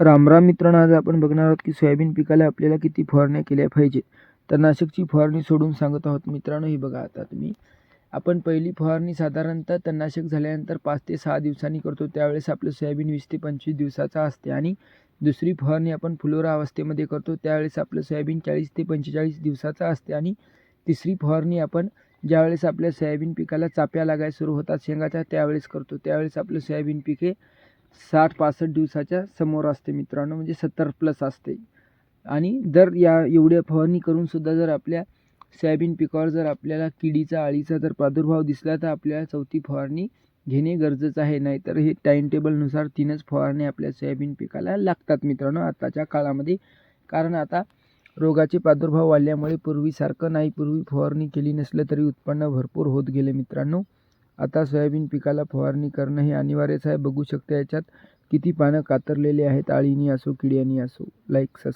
रामराम मित्रांनो आज आपण बघणार आहोत की सोयाबीन पिकाला आपल्याला किती फवारण्या केल्या पाहिजे. तर फवारणी सोडून सांगत आहोत मित्रांनो ही बघा आता तुम्ही. आपण पहिली फवारणी साधारणतः तणनाशक झाल्यानंतर पाच ते सहा दिवसांनी करतो. त्यावेळेस आपलं सोयाबीन वीस ते पंचवीस दिवसाचा असते आणि दुसरी फवारणी आपण फुलोरा अवस्थेमध्ये करतो. त्यावेळेस आपलं सोयाबीन चाळीस ते पंचेचाळीस दिवसाचा असते आणि तिसरी फवारणी आपण ज्यावेळेस आपल्या सोयाबीन पिकाला चाप्या लागायला सुरू होतात शेंगाच्या त्यावेळेस करतो. त्यावेळेस आपलं सोयाबीन पिके साठ पासष्ट दिवसाच्या समोर असते मित्रांनो म्हणजे सत्तर प्लस असते. आणि जर या एवढ्या फवारणी करूनसुद्धा जर आपल्या सोयाबीन पिकावर जर आपल्याला किडीचा अळीचा जर प्रादुर्भाव दिसला तर आपल्याला चौथी फवारणी घेणे गरजेचं आहे. नाहीतर हे टाईम टेबलनुसार तीनच फवारणी आपल्या सोयाबीन पिकाला लागतात मित्रांनो आताच्या काळामध्ये. कारण आता रोगाचे प्रादुर्भाव वाढल्यामुळे पूर्वीसारखं नाही. पूर्वी फवारणी केली नसलं तरी उत्पन्न भरपूर होत गेले मित्रांनो. आता सोयाबीन पिकाला फवारणी करणं हे अनिवार्यच आहे. बघू शकता याच्यात किती पानं कातरलेले आहेत. आळीनी असो किड्यानी असो. Like subscribe